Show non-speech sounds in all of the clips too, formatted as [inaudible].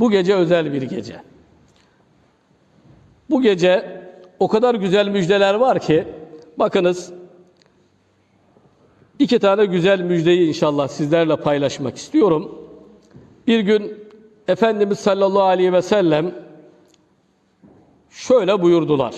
Bu gece özel bir gece. Bu gece o kadar güzel müjdeler var ki bakınız iki tane güzel müjdeyi inşallah sizlerle paylaşmak istiyorum. Bir gün Efendimiz sallallahu aleyhi ve sellem şöyle buyurdular.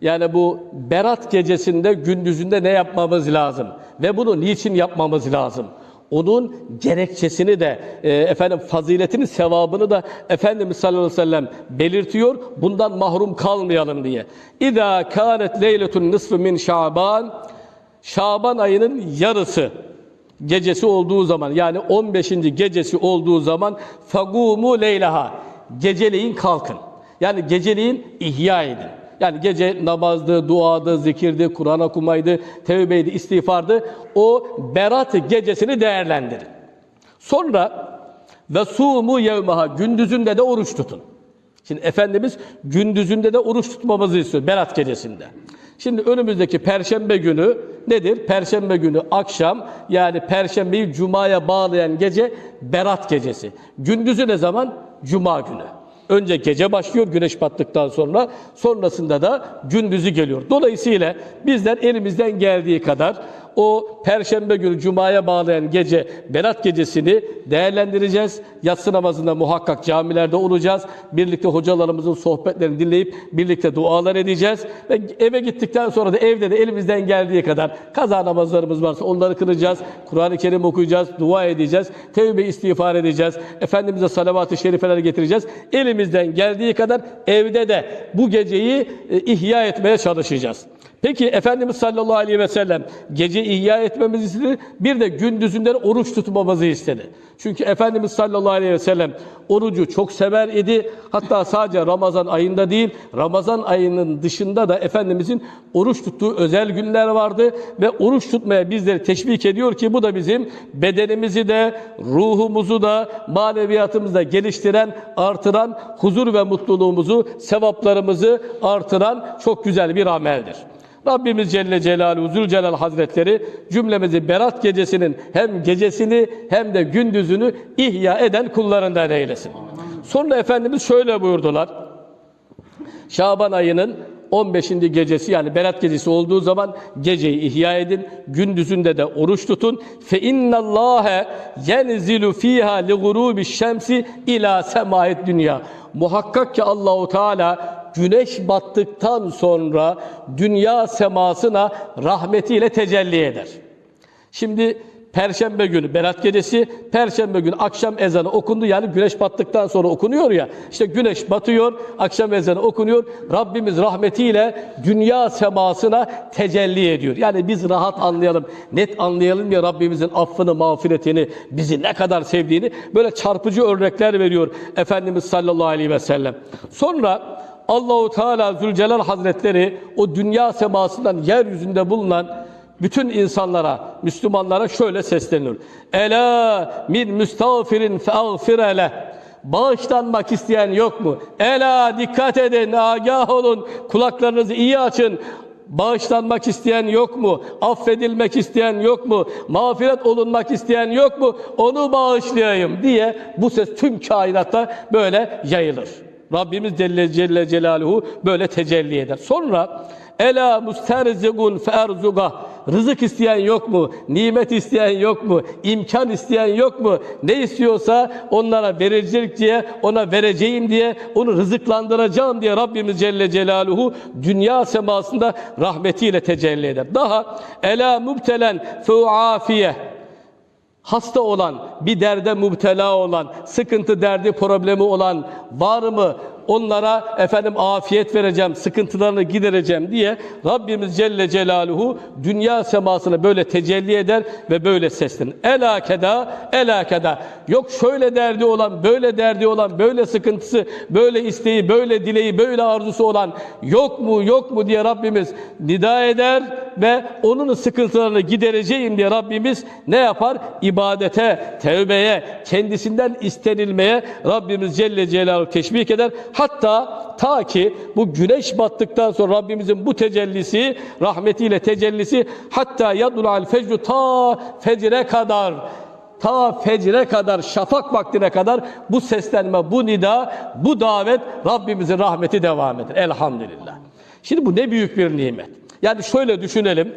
Yani bu Berat gecesinde gündüzünde ne yapmamız lazım ve bunu niçin yapmamız lazım? Onun gerekçesini de e, efendim faziletini, sevabını da Efendimiz sallallahu aleyhi ve sellem belirtiyor. Bundan mahrum kalmayalım diye. İza kanet leyletun nisfu min Şaban Şaban ayının yarısı gecesi olduğu zaman yani 15. gecesi olduğu zaman fagumu leylaha geceleyin kalkın. Yani geceleyin ihya edin. Yani gece namazdı, duadı, zikirdi, Kur'an okumaydı, tevbeydi, istiğfardı. O berat gecesini değerlendirin. Sonra ve sumu yevmaha gündüzünde de oruç tutun. Şimdi Efendimiz gündüzünde de oruç tutmamızı istiyor Berat gecesinde. Şimdi önümüzdeki perşembe günü nedir? Perşembe günü akşam yani perşembeyi cumaya bağlayan gece Berat gecesi. Gündüzü ne zaman? Cuma günü. Önce gece başlıyor güneş battıktan sonra, sonrasında da gündüzü geliyor. Dolayısıyla bizler elimizden geldiği kadar o perşembe günü cumaya bağlayan gece Berat gecesini değerlendireceğiz. Yatsı namazında muhakkak camilerde olacağız. Birlikte hocalarımızın sohbetlerini dinleyip birlikte dualar edeceğiz. Ve eve gittikten sonra da evde de elimizden geldiği kadar kaza namazlarımız varsa onları kılacağız. Kur'an-ı Kerim okuyacağız, dua edeceğiz. Tevbe istiğfar edeceğiz. Efendimiz'e salavat-ı şerifeler getireceğiz. Elimizden geldiği kadar evde de bu geceyi e, ihya etmeye çalışacağız. Peki Efendimiz sallallahu aleyhi ve sellem gece ihya etmemizi istedi. Bir de gündüzünden oruç tutmamızı istedi. Çünkü Efendimiz sallallahu aleyhi ve sellem orucu çok sever idi. Hatta sadece Ramazan ayında değil, Ramazan ayının dışında da Efendimizin oruç tuttuğu özel günler vardı. Ve oruç tutmaya bizleri teşvik ediyor ki bu da bizim bedenimizi de, ruhumuzu da, maneviyatımızı da geliştiren, artıran, huzur ve mutluluğumuzu, sevaplarımızı artıran çok güzel bir ameldir. Rabbimiz Celle Celaluhu Zülcelal Hazretleri cümlemizi Berat gecesinin hem gecesini hem de gündüzünü ihya eden kullarından eylesin. Sonra Efendimiz şöyle buyurdular. Şaban ayının 15. gecesi yani Berat gecesi olduğu zaman geceyi ihya edin. Gündüzünde de oruç tutun. Fe innallâhe yenzilu fiha li gurubi şemsi ila semâet dünya. Muhakkak ki Allahu Teala güneş battıktan sonra dünya semasına rahmetiyle tecelli eder. Şimdi Perşembe günü Berat gecesi, Perşembe günü akşam ezanı okundu. Yani güneş battıktan sonra okunuyor ya. İşte güneş batıyor, akşam ezanı okunuyor. Rabbimiz rahmetiyle dünya semasına tecelli ediyor. Yani biz rahat anlayalım, net anlayalım ya Rabbimizin affını, mağfiretini, bizi ne kadar sevdiğini böyle çarpıcı örnekler veriyor Efendimiz sallallahu aleyhi ve sellem. Sonra Allahu Teala Zülcelal Hazretleri o dünya semasından yeryüzünde bulunan bütün insanlara, Müslümanlara şöyle sesleniyor. Ela min müstağfirin feağfir ele. Bağışlanmak isteyen yok mu? Ela dikkat edin, agah olun, kulaklarınızı iyi açın. Bağışlanmak isteyen yok mu? Affedilmek isteyen yok mu? Mağfiret olunmak isteyen yok mu? Onu bağışlayayım diye bu ses tüm kainatta böyle yayılır. Rabbimiz Celle, Celle Celaluhu böyle tecelli eder. Sonra Ela musterzigun ferzuga Rızık isteyen yok mu? Nimet isteyen yok mu? İmkan isteyen yok mu? Ne istiyorsa onlara verecek diye, ona vereceğim diye, onu rızıklandıracağım diye Rabbimiz Celle Celaluhu dünya semasında rahmetiyle tecelli eder. Daha ela mübtelen fuafiye hasta olan, bir derde müptela olan, sıkıntı derdi problemi olan var mı? Onlara efendim afiyet vereceğim, sıkıntılarını gidereceğim diye Rabbimiz Celle Celaluhu dünya semasına böyle tecelli eder ve böyle seslenir. Ela keda, ela keda. Yok şöyle derdi olan, böyle derdi olan, böyle sıkıntısı, böyle isteği, böyle dileği, böyle arzusu olan yok mu, yok mu diye Rabbimiz nida eder ve onun sıkıntılarını gidereceğim diye Rabbimiz ne yapar? İbadete, tevbeye, kendisinden istenilmeye Rabbimiz Celle Celaluhu teşvik eder. Hatta ta ki bu güneş battıktan sonra Rabbimizin bu tecellisi, rahmetiyle tecellisi hatta yadul al fecru ta fecre kadar ta fecre kadar, şafak vaktine kadar bu seslenme, bu nida, bu davet Rabbimizin rahmeti devam eder. Elhamdülillah. Şimdi bu ne büyük bir nimet. Yani şöyle düşünelim.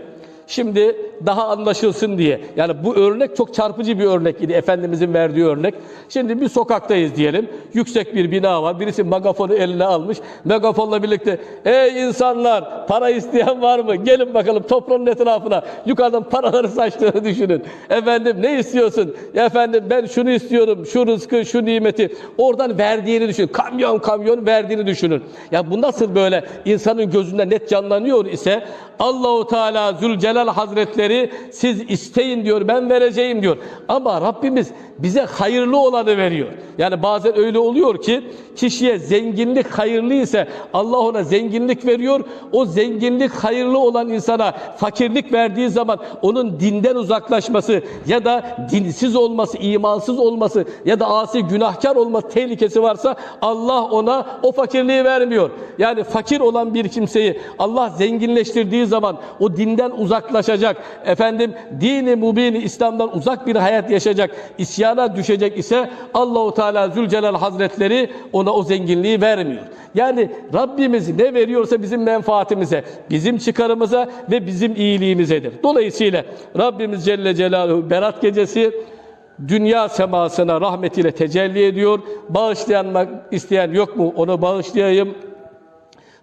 Şimdi daha anlaşılsın diye. Yani bu örnek çok çarpıcı bir örnek idi. Efendimizin verdiği örnek. Şimdi bir sokaktayız diyelim. Yüksek bir bina var. Birisi megafonu eline almış. Megafonla birlikte ey insanlar para isteyen var mı? Gelin bakalım toprağın etrafına. Yukarıdan paraları [laughs] saçtığını düşünün. Efendim ne istiyorsun? Efendim ben şunu istiyorum. Şu rızkı, şu nimeti. Oradan verdiğini düşünün. Kamyon kamyon verdiğini düşünün. Ya bu nasıl böyle insanın gözünde net canlanıyor ise Allahu Teala Zülcelal Hazretleri siz isteyin diyor ben vereceğim diyor. Ama Rabbimiz bize hayırlı olanı veriyor. Yani bazen öyle oluyor ki kişiye zenginlik hayırlı ise Allah ona zenginlik veriyor. O zenginlik hayırlı olan insana fakirlik verdiği zaman onun dinden uzaklaşması ya da dinsiz olması, imansız olması ya da asi günahkar olması tehlikesi varsa Allah ona o fakirliği vermiyor. Yani fakir olan bir kimseyi Allah zenginleştirdiği zaman o dinden uzaklaşacak. Efendim dini mubini İslam'dan uzak bir hayat yaşayacak. isyana düşecek ise Allahu Teala Zülcelal Hazretleri ona o zenginliği vermiyor. Yani Rabbimiz ne veriyorsa bizim menfaatimize, bizim çıkarımıza ve bizim iyiliğimizedir. Dolayısıyla Rabbimiz Celle Celaluhu Berat gecesi dünya semasına rahmetiyle tecelli ediyor. Bağışlayan isteyen yok mu? Onu bağışlayayım.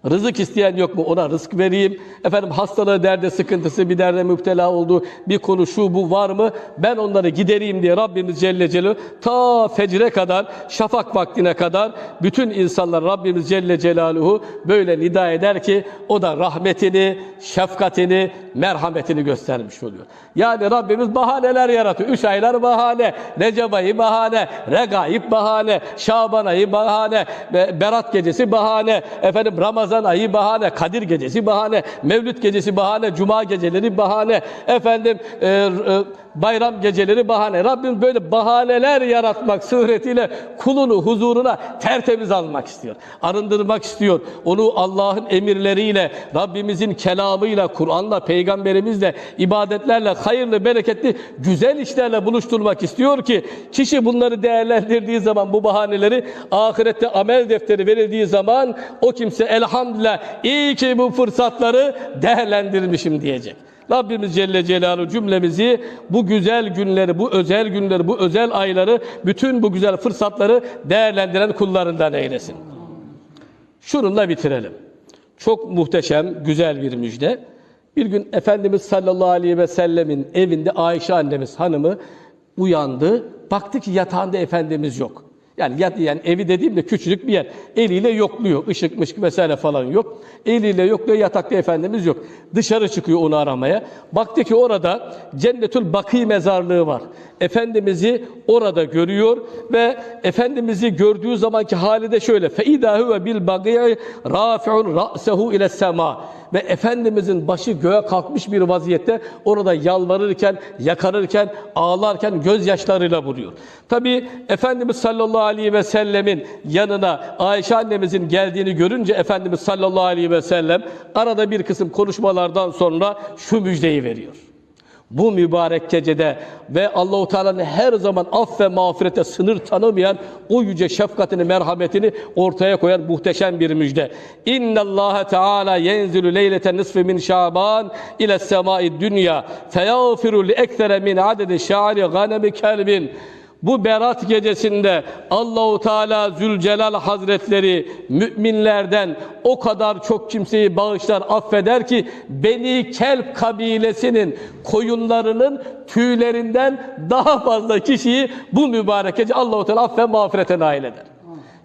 Rızık isteyen yok mu? Ona rızk vereyim. Efendim hastalığı, derde, sıkıntısı, bir derde müptela olduğu bir konu şu bu var mı? Ben onları gidereyim diye Rabbimiz Celle Celaluhu ta fecre kadar, şafak vaktine kadar bütün insanlar Rabbimiz Celle Celaluhu böyle nida eder ki o da rahmetini, şefkatini, merhametini göstermiş oluyor. Yani Rabbimiz bahaneler yaratıyor. Üç aylar bahane, Recep ayı bahane, Regaib bahane, Şaban ayı bahane, Be- Berat gecesi bahane, efendim Ramazan ayı bahane, Kadir gecesi bahane, Mevlüt gecesi bahane, Cuma geceleri bahane, efendim e, e, bayram geceleri bahane. Rabbim böyle bahaneler yaratmak suretiyle kulunu huzuruna tertemiz almak istiyor. Arındırmak istiyor. Onu Allah'ın emirleriyle, Rabbimizin kelamıyla, Kur'an'la, peygamberimizle, ibadetlerle, hayırlı, bereketli, güzel işlerle buluşturmak istiyor ki kişi bunları değerlendirdiği zaman bu bahaneleri ahirette amel defteri verildiği zaman o kimse elhamdülillah iyi ki bu fırsatları değerlendirmişim diyecek. Rabbimiz Celle Celaluhu cümlemizi bu güzel günleri, bu özel günleri, bu özel ayları, bütün bu güzel fırsatları değerlendiren kullarından eylesin. Şununla bitirelim. Çok muhteşem, güzel bir müjde. Bir gün Efendimiz sallallahu aleyhi ve sellemin evinde Ayşe annemiz hanımı uyandı. Baktı ki yatağında Efendimiz yok. Yani, yat, yani evi dediğimde küçücük bir yer. Eliyle yokluyor. Işık mışık vesaire falan yok. Eliyle yokluyor. Yatakta Efendimiz yok. Dışarı çıkıyor onu aramaya. Baktı ki orada Cennetül Bakî mezarlığı var. Efendimiz'i orada görüyor ve Efendimiz'i gördüğü zamanki hali de şöyle. فَاِذَا ve bil bagî rafi'un ra'sehu ile sema ve Efendimizin başı göğe kalkmış bir vaziyette orada yalvarırken, yakarırken, ağlarken gözyaşlarıyla vuruyor. Tabi Efendimiz sallallahu aleyhi ve sellemin yanına Ayşe annemizin geldiğini görünce Efendimiz sallallahu aleyhi ve sellem arada bir kısım konuşmalardan sonra şu müjdeyi veriyor. Bu mübarek gecede ve Allahu Teala'nın her zaman af ve mağfirete sınır tanımayan o yüce şefkatini, merhametini ortaya koyan muhteşem bir müjde. İnna Allah Teala yenzilü leyleten nisfi min Şaban ile semai dünya feyafiru li eksere min adedi şa'ri ganemi kelbin. Bu berat gecesinde Allahu Teala Zülcelal Hazretleri müminlerden o kadar çok kimseyi bağışlar, affeder ki Beni Kelp kabilesinin koyunlarının tüylerinden daha fazla kişiyi bu mübarek gece Allahu Teala aff ve mağfirete nail eder.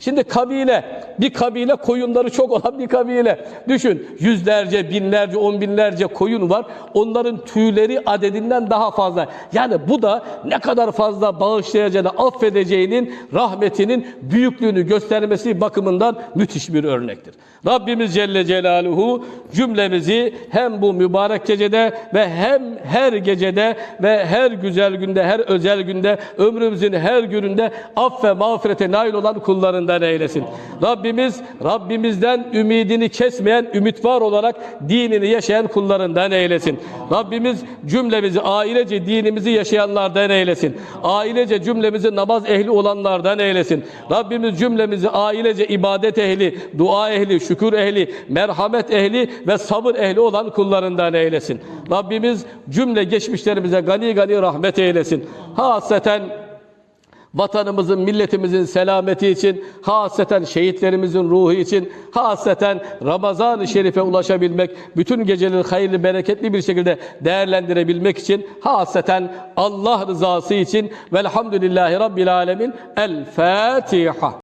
Şimdi kabile, bir kabile koyunları çok olan bir kabile. Düşün yüzlerce, binlerce, on binlerce koyun var. Onların tüyleri adedinden daha fazla. Yani bu da ne kadar fazla bağışlayacağını, affedeceğinin, rahmetinin büyüklüğünü göstermesi bakımından müthiş bir örnektir. Rabbimiz Celle Celaluhu cümlemizi hem bu mübarek gecede ve hem her gecede ve her güzel günde, her özel günde, ömrümüzün her gününde aff ve mağfirete nail olan kullarından kullarından eylesin. Rabbimiz Rabbimizden ümidini kesmeyen, ümit var olarak dinini yaşayan kullarından eylesin. Rabbimiz cümlemizi ailece dinimizi yaşayanlardan eylesin. Ailece cümlemizi namaz ehli olanlardan eylesin. Rabbimiz cümlemizi ailece ibadet ehli, dua ehli, şükür ehli, merhamet ehli ve sabır ehli olan kullarından eylesin. Rabbimiz cümle geçmişlerimize gani gani rahmet eylesin. Haseten vatanımızın, milletimizin selameti için, haseten şehitlerimizin ruhu için, haseten Ramazan-ı Şerif'e ulaşabilmek, bütün geceleri hayırlı, bereketli bir şekilde değerlendirebilmek için, haseten Allah rızası için velhamdülillahi Rabbil Alemin. El Fatiha.